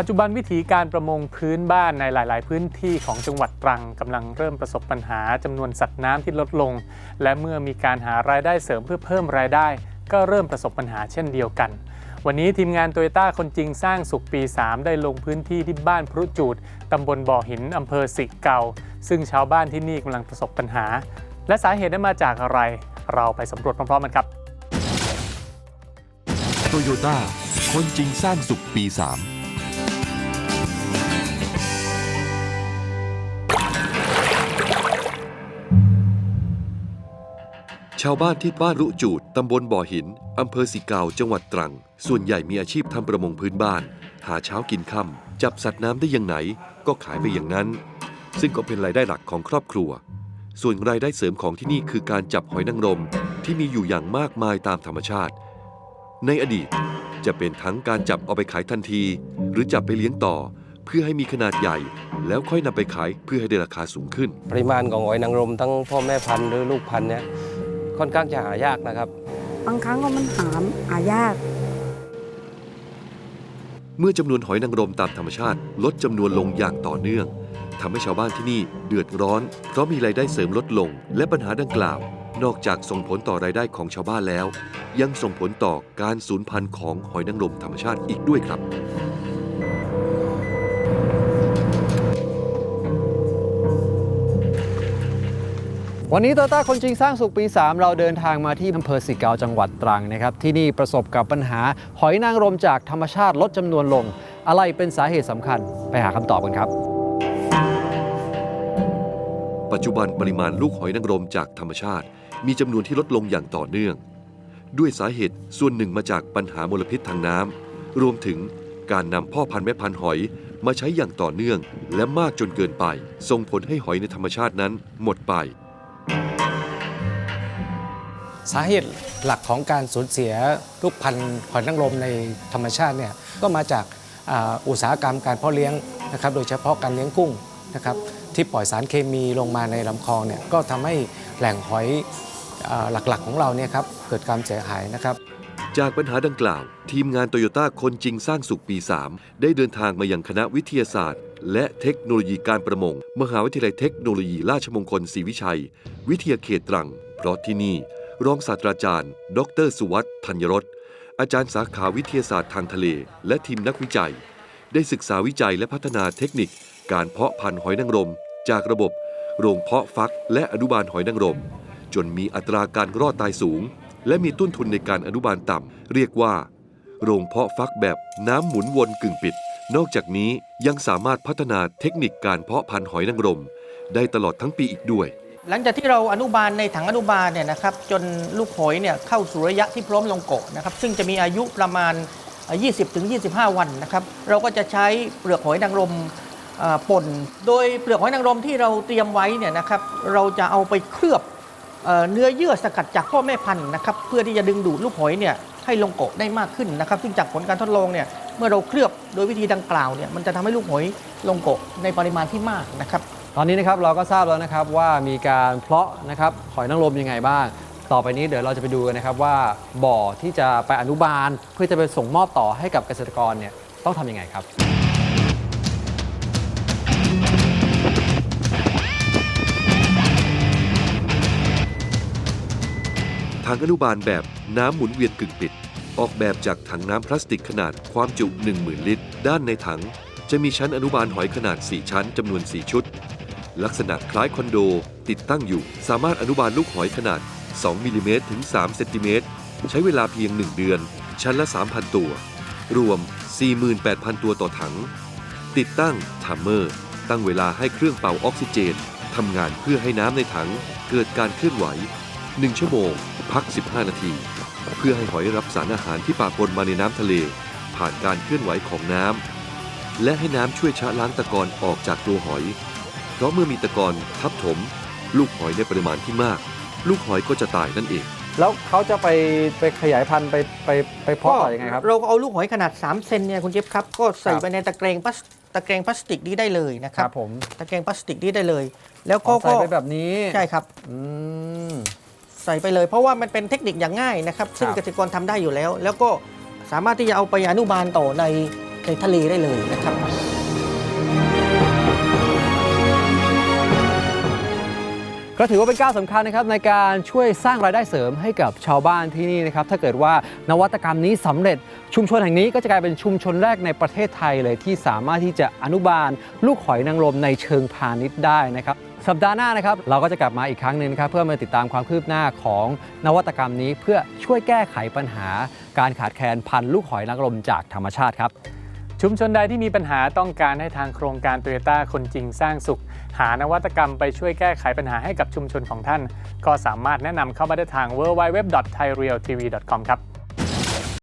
ปัจจุบันวิธีการประมงพื้นบ้านในหลาย ๆ พื้นที่ของจังหวัดตรังกำลังเริ่มประสบปัญหาจำนวนสัตว์น้ำที่ลดลง และเมื่อมีการหารายได้เสริมเพื่อเพิ่มรายได้ ก็เริ่มประสบปัญหาเช่นเดียวกัน วันนี้ทีมงานโตโยต้าคนจริงสร้างสุขปี 3 ได้ลงพื้นที่ที่บ้านพรุจูดตำบลบ่อหินอำเภอสิเกาซึ่งชาวบ้านที่นี่กำลังประสบปัญหา และสาเหตุนั้นมาจากอะไร เราไปสำรวจพร้อม ๆ กันครับโตโยต้าคนจริงสร้างสุขปี 3 ชาวบ้านที่บ้านรุจูดตำบลบ่อหิน อำเภอสิเกาจังหวัดตรัง ส่วนใหญ่มีอาชีพทำประมงพื้นบ้าน หาเช้ากินค่ำจับสัตว์น้ำได้อย่างไหน ก็ขายไปอย่างนั้น ซึ่งก็เป็นรายได้หลักของครอบครัว ส่วนรายได้เสริมของที่นี่คือการจับหอยนางรมที่มีอยู่อย่างมากมายตามธรรมชาติ ในอดีตจะเป็นทั้งการจับเอาไปขายทันที หรือจับไปเลี้ยงต่อ เพื่อให้มีขนาดใหญ่ แล้วค่อยนำไปขายเพื่อให้ได้ราคาสูงขึ้น ปริมาณของหอยนางรมทั้งพ่อแม่พันธุ์หรือลูกพันธุ์เนี่ย ค่อนข้างจะหายากนะครับ บางครั้งก็มันหามหายาก เมื่อจำนวนหอยนางรมตามธรรมชาติ ลดจำนวนลงอย่างต่อเนื่องทำให้ชาวบ้านที่นี่เดือดร้อน เพราะมีรายได้เสริมลดลง และปัญหาดังกล่าว นอกจากส่งผลต่อรายได้ของชาวบ้านแล้ว ยังส่งผลต่อการสูญพันธุ์ของหอยนางรมธรรมชาติอีกด้วยครับ วันนี้โตต้าคนจริงสร้างสุขปี 3 เราเดินทางมาที่อำเภอสิเกาจังหวัดตรังนะครับ ที่นี่ประสบกับปัญหาหอยนางรมจากธรรมชาติลดจำนวนลง อะไรเป็นสาเหตุสำคัญไปหาคำตอบกันครับ ปัจจุบันปริมาณลูกหอยนางรมจากธรรมชาติ มีจำนวนที่ลดลงอย่างต่อเนื่อง ด้วยสาเหตุส่วนหนึ่งมาจากปัญหามลพิษทางน้ำรวมถึงการนำพ่อพันธุ์แม่พันธุ์หอยมาใช้อย่างต่อเนื่อง และมากจนเกินไปส่งผลให้หอยในธรรมชาตินั้นหมดไป สาเหตุหลักของการสูญเสียลูกพันธุ์หอยนางรมในธรรมชาติเนี่ยก็มาจากอุตสาหกรรมการเพาะเลี้ยงนะครับโดยเฉพาะการเลี้ยงกุ้งนะครับที่ปล่อยสารเคมีลงมาในลำคลองเนี่ยก็ทำให้แหล่งหอยหลักๆของเราเนี่ยครับเกิดความเสียหายนะครับ จากปัญหาดังกล่าว ทีมงานโตโยต้าคนจริงสร้างสุขปี 3 ได้เดินทางมายังคณะวิทยาศาสตร์ และเทคโนโลยีการประมง มหาวิทยาลัยเทคโนโลยีราชมงคลศรีวิชัย วิทยาเขตตรัง เพราะที่นี่ รองศาสตราจารย์ ดร สุวัสด์ธัญรสอาจารย์สาขาวิทยาศาสตร์ทางทะเล และทีมนักวิจัย ได้ศึกษาวิจัยและพัฒนาเทคนิค การเพาะพันธุ์หอยนางรม จากระบบ โรงเพาะฟัก และอนุบาลหอยนางรม จนมีอัตราการรอดตายสูง และมีต้นทุนในการอนุบาลต่ำเรียกว่า โรงเพาะฟักแบบน้ำหมุนวนกึ่งปิด นอกจากนี้ยังสามารถพัฒนาเทคนิคการเพาะพันธุ์หอยนางรม ได้ตลอดทั้งปีอีกด้วย หลังจากที่เราอนุบาลในถังอนุบาลเนี่ยนะครับจนลูกหอยเนี่ยเข้าสู่ระยะที่พร้อมลงโกะนะครับซึ่งจะมีอายุประมาณ 20-25 วันนะครับเราก็จะใช้เปลือกหอยนางรมป่น โดยเปลือกหอยนางรมที่เราเตรียมไว้เนี่ยนะครับเราจะเอาไปเคลือบเอเนื้อเยื่อสกัดจากพ่อแม่พันธุ์นะครับเพื่อที่จะดึงดูดลูกหอยเนี่ยให้ลงโกะได้มากขึ้นนะครับซึ่งจากผลการทดลองเนี่ยเมื่อเราเคลือบโดยวิธีดังกล่าวเนี่ยมันจะทำให้ลูกหอยลงโกะในปริมาณที่มากนะครับ ตอนนี้นะครับเราก็ทราบแล้วนะครับว่ามีการเพาะนะครับหอยนางรมยังไงบ้าง ต่อไปนี้เดี๋ยวเราจะไปดูกันนะครับว่าบ่อที่จะไปอนุบาลเพื่อจะไปส่งมอบต่อให้กับเกษตรกรเนี่ยต้องทำยังไงครับถังอนุบาลแบบน้ำหมุนเวียนกึ่งปิด ออกแบบจากถังน้ำพลาสติกขนาดความจุ 10,000 ลิตร ด้านในถัง จะมีชั้นอนุบาลหอยขนาด 4 ชั้นจำนวน 4 ชุด ลักษณะคล้ายคอนโด ติดตั้งอยู่ สามารถอนุบาลลูกหอยขนาด 2มิลลิเมตรถึง3เซนติเมตรใช้เวลาเพียง 1 เดือน ชั้นละ 3,000 ตัว รวม 48,000 ตัวต่อถัง ติดตั้งทัมเมอร์ ตั้งเวลาให้เครื่องเป่าออกซิเจนทำงานเพื่อให้น้ำในถังเกิดการเคลื่อนไหว 1 ชั่วโมง พัก 15 นาที เพื่อให้หอยรับสารอาหารที่ปะปนมาในน้ำทะเล ผ่านการเคลื่อนไหวของน้ำและให้น้ำช่วยชะล้างตะกอนออกจากตัวหอย เพราะเมื่อมีตะกอนทับถม ลูกหอยในปริมาณที่มาก ลูกหอยก็จะตายนั่นเอง แล้วเขาจะไปไปขยายพันธุ์ไปไปไปเพาะต่อยังไงครับ เราก็เอาลูกหอยขนาด 3 เซนเนี่ยคุณเจฟครับ ก็ใส่ครับ ไปในตะแกรงพลาสตะแกรงพลาสติกนี้ได้เลยนะคครัรับบผมตะแกรงพลาสติกนี้ได้เลย แล้วอ๋ก็อใส่ไปแบบนี้ใช่ครับ อืม ใส่ไปเลย เพราะว่ามันเป็นเทคนิคอย่างง่ายนะครับ ซึ่งครับ เกษตรกรทำได้อยู่แล้ว แล้วก็สามารถที่จะเอาไปอนุบาลต่อในในทะเลได้เลยนะครับ ก็ถือว่าเป็นก้าวสำคัญนะครับในการช่วยสร้างรายได้เสริมให้กับชาวบ้านที่นี่นะครับถ้าเกิดว่านวัตกรรมนี้สำเร็จชุมชนแห่งนี้ก็จะกลายเป็นชุมชนแรกในประเทศไทยเลยที่สามารถที่จะอนุบาล ลูกหอยนางรมในเชิงพาณิชย์ได้นะครับสัปดาห์หน้านะครับเราก็จะกลับมาอีกครั้งหนึ่งนะครับเพื่อมาติดตามความคืบหน้าของนวัตกรรมนี้ เพื่อช่วยแก้ไขปัญหาการขาดแคลนพันธุ์ลูกหอยนางรมจากธรรมชาติครับ ชุมชนใดที่มีปัญหาต้องการให้ทางโครงการโตโยต้าคนจริงสร้างสุข หานวัตกรรมไปช่วยแก้ไขปัญหาให้กับชุมชนของท่าน ก็สามารถแนะนำเข้ามาได้ทาง www.thairealtv.com ครับ